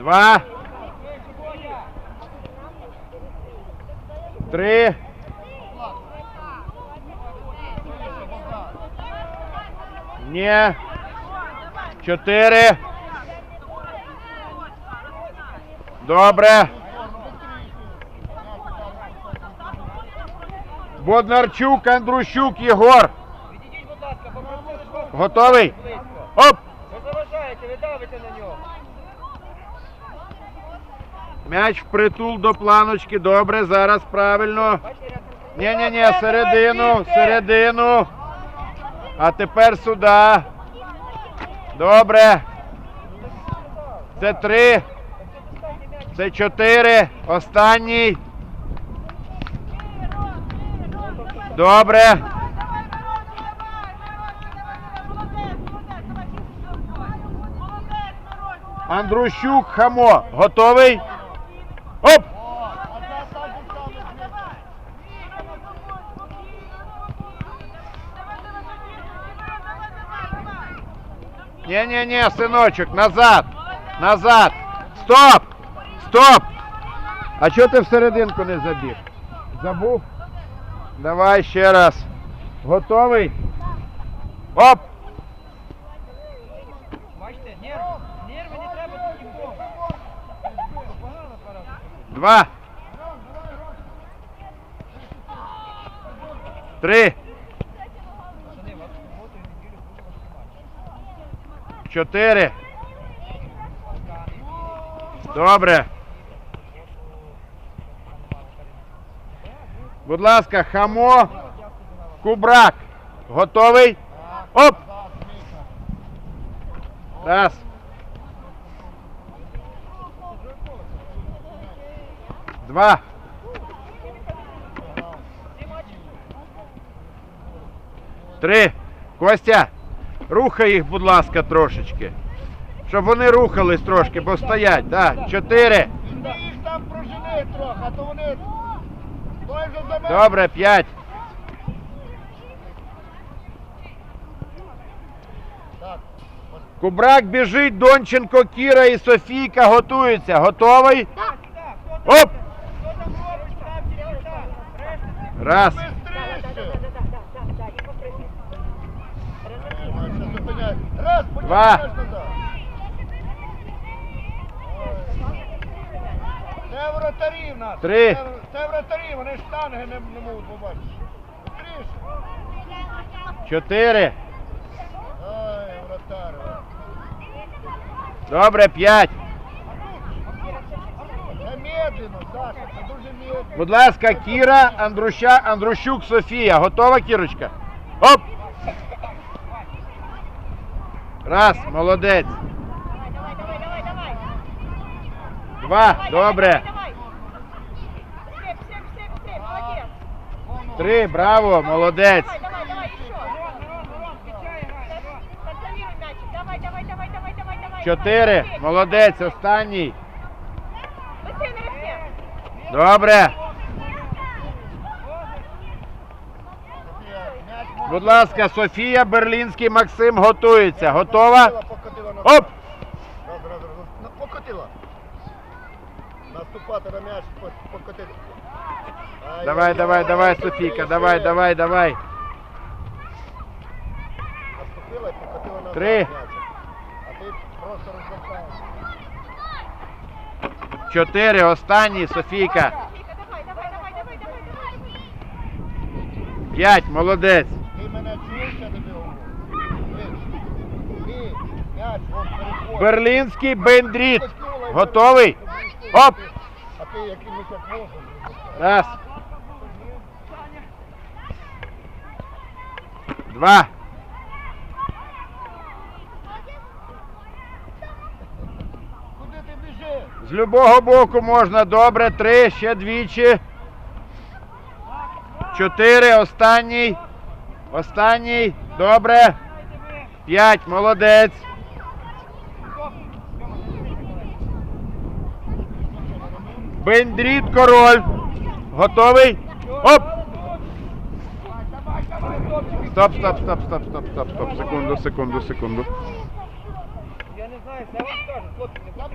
Два. Три. Ні. Чотири. Добре. Боднарчук, Андрущук, Єгор. Готовий? Оп! Ви заважаєте, ви давите на нього. М'яч впритул до планочки. Добре, зараз правильно. Бачите, як- Ні-ні-ні, середину, середину. А тепер сюди. Добре. Це три. Це чотири. Останній. Добре. Андрущук, Хамо. Готовий? Ні-ні-ні, синочок, назад. Назад. Стоп! Стоп! А чого ти всерединку не забіг? Забув? Давай ще раз. Готовий? Оп! Бачите, нерви, нерви не треба тут нікому. Погано пора. Два. Три. Чотири. Добре. Будь ласка, хамо. Кубрак. Готовий? Оп! Раз. Два. Три. Костя, рухай їх, будь ласка, трошечки. Щоб вони рухались трошки, бо стоять. Да. Чотири. Ти їх там прожени трохи, а то вони. Той же за мене. Добре, п'ять. Кубрак біжить, Донченко, Кіра і Софійка готуються. Готовий? Оп! Раз. Бистріше. Ой, ще зупиняй. Раз, потім Два. Це вратарі в нас. Три. Це, це вратарі, вони штанги не, не можуть побачити. Бистріше. Чотири. Ой, вратар. Добре, п'ять. Це медленно, Саша, це дуже медленно. Будь ласка, Кіра, Андруща, Андрущук, Софія. Готова, Кірочка? Оп! Раз, молодець. Два, добре. Три, браво, молодець. Чотири, молодець, останній. Добре. М'яч може- Будь ласка, Софія, Берлінський, Максим готується. Готова? Покотила на Оп! Добре, добре. Ну, Покотила. Наступати на м'яч, по- покотити. Давай, давай, давай, Софійка, давай, давай, давай. Наступила і покотила назад Три. А ти просто розвертаєшся. Чотири, останній, Софійка. Софийка, давай, давай, давай, давай, давай, давай. П'ять, молодець. Ти мене чуєш, я тобі говорю? Ти, ти, м'яч, вон переходить. Берлінський бендріт. Готовий? Оп! Раз. Два. Куди ти біжиш? З любого боку можна. Добре. Три, ще двічі. Чотири, останній. Останній. Добре. П'ять, молодець. Бендріт король. Готовий? Оп! Стоп, стоп, стоп, стоп, стоп, стоп, стоп. Секунду, секунду, секунду. Я не знаю, це вам скажу,